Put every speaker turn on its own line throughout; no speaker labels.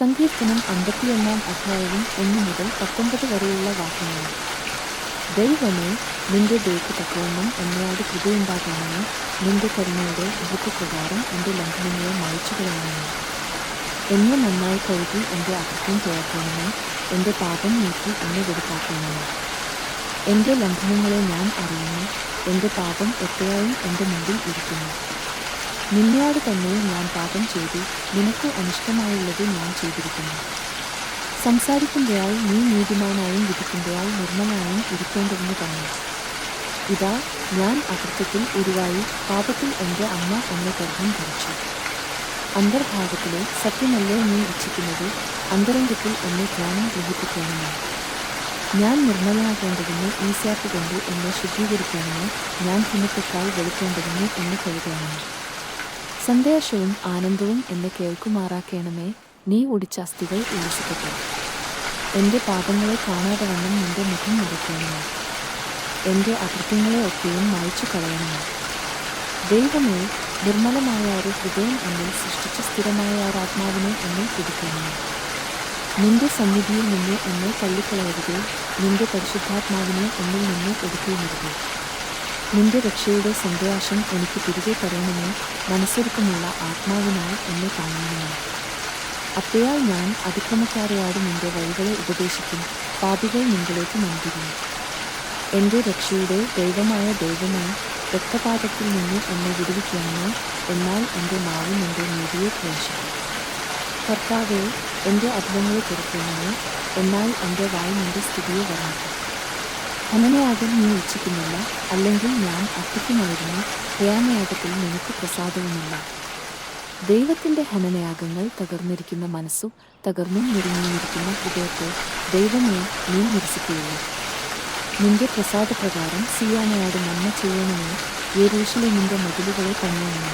സങ്കീർത്തനം അമ്പത്തിയൊന്നാം അധ്യായവും ഒന്ന് മുതൽ പത്തൊമ്പത് വരെയുള്ള വാക്യങ്ങൾ. ദൈവമേ നിന്റെ ദൈവക്ക് തക്കവണ്ണം എന്നോട് കൃപയുണ്ടാകണമെന്ന് നിന്റെ കരുണയുടെ പ്രകാരം എന്റെ ലംഘനങ്ങളെ മായ്ച്ചു കളയണമെന്ന് എന്നെ നന്നായി കഴുകി എന്റെ അകൃത്യം തുറക്കണമെന്ന് എന്റെ പാപം നീക്കി എന്നെ വെടുപ്പാക്കണമേ. എന്റെ ലംഘനങ്ങളെ ഞാൻ അറിയുന്നു. എന്റെ പാപം എത്രയായും എന്റെ മുമ്പിൽ ഇരിക്കുന്നു. നിന്നോട് തന്നെ ഞാൻ പാപം ചെയ്തു. നിനക്ക് അനിഷ്ടമായുള്ളത് ഞാൻ ചെയ്തിരിക്കുന്നു. സംസാരിക്കുമ്പോഴായി നീ നീതിമാനായും വിധിക്കുമ്പോഴായി നിർമ്മലായും ഇരിക്കേണ്ടതെന്ന് തന്നെ. ഇതാ ഞാൻ അകൃത്യത്തിൽ ഉരുവായി പാപത്തിൽ എന്റെ അമ്മ എന്നെ ഗർഭം ധരിച്ചു. അന്തർഭാഗത്തിലെ സത്യമല്ലേ നീ ഇച്ഛിക്കുന്നത്? അന്തരംഗത്തിൽ എന്നെ ജ്ഞാനം ഗ്രഹിപ്പിക്കണമെന്ന് ഞാൻ നിർമ്മലനാകേണ്ടതിന് ഈ സാപ്പ് കൊണ്ട് എന്നെ ശുദ്ധീകരിക്കണമെന്ന് ഞാൻ ഹിമത്തേക്കാൾ വെളുക്കേണ്ടതിന് എന്നെ കഴുകണമേ സന്തോഷവും ആനന്ദവും എന്നെ കേൾക്കുമാറാക്കണമേ. നീ ഒടിച്ച അസ്ഥികൾ ഉല്ലസിക്കട്ടെ. എന്റെ പാപങ്ങളെ കാണാതെ വണ്ണം നിന്റെ മുഖം നിറയ്ക്കണമേ എന്റെ അകൃത്യങ്ങളെ ഒക്കെയും മായ്ച്ചു കളയണമേ. ദൈവമേ നിർമ്മലമായ ഒരു ഹൃദയം എന്നിൽ സൃഷ്ടിച്ച സ്ഥിരമായ ഒരു ആത്മാവിനെ എന്നിൽ പിടിക്കണമേ. നിന്റെ സന്നിധിയിൽ നിന്ന് എന്നെ തള്ളിക്കളയരുത്. നിന്റെ പരിശുദ്ധാത്മാവിനെ എന്നിൽ നിന്ന് എടുക്കുകയുമരുതേ നിന്റെ രക്ഷയുടെ സന്ദേശം എനിക്ക് തിരികെ തരണമെന്ന് മനസ്സൊരുക്കമുള്ള ആത്മാവിനായി എന്നെ കാണുന്നു. അപ്പയാൽ ഞാൻ അതിക്രമക്കാരെയാട് നിന്റെ വഴികളെ ഉപദേശിക്കും പാപികൾ നിങ്ങളിലേക്ക് നൽകുന്നു എന്റെ രക്ഷയുടെ ദൈവമായ ദൈവമായി രക്തപാതത്തിൽ നിന്ന് എന്നെ വിടുവിക്കണമേ എന്നാൽ എന്റെ നാവും എന്റെ നീതിയെ പ്രവേശിക്കും കർത്താവെ എന്റെ അത്ഭുതങ്ങളെ കൊടുക്കണമേ എന്നാൽ എന്റെ വായും നിന്റെ സ്ഥിതിയെ വർണിക്കും. ഹനനയാഗം നീ ഇച്ഛിക്കുന്നില്ല അല്ലെങ്കിൽ ഞാൻ അർപ്പിക്കുമായിരുന്നു ഹയാമയാഗത്തിൽ നിനക്ക് പ്രസാദവുമില്ല. ദൈവത്തിന്റെ ഹനനയാഗങ്ങൾ തകർന്നിരിക്കുന്ന മനസ്സും തകർന്നും നിറഞ്ഞിരിക്കുന്ന ഹൃദയത്തെ ദൈവമേ നീ നിരസിക്കുകയുള്ളു നിന്റെ പ്രസാദപ്രകാരം സിയാനയോട് നന്മ ചെയ്യണമെന്ന് യേരൂഷലേമിന്റെ മതിലുകളെ തന്നെയാണ്.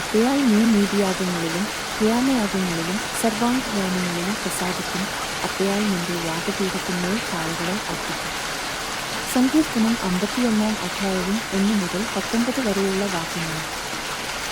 അപ്പയാൽ നീ നീതിയാഗങ്ങളിലും ഹ്യാമയാഗങ്ങളിലും സർവാംഗയാനങ്ങളിലും പ്രസാദിക്കും. അപ്പയാൽ നിന്റെ യാഗപീഠത്തിന്മേൽ കാലുകളെ അർപ്പിക്കും. സങ്കീർത്തനം അമ്പത്തിയൊന്നാം അധ്യായവും ഒന്നു മുതൽ പത്തൊമ്പത് വരെയുള്ള വാക്യങ്ങൾ.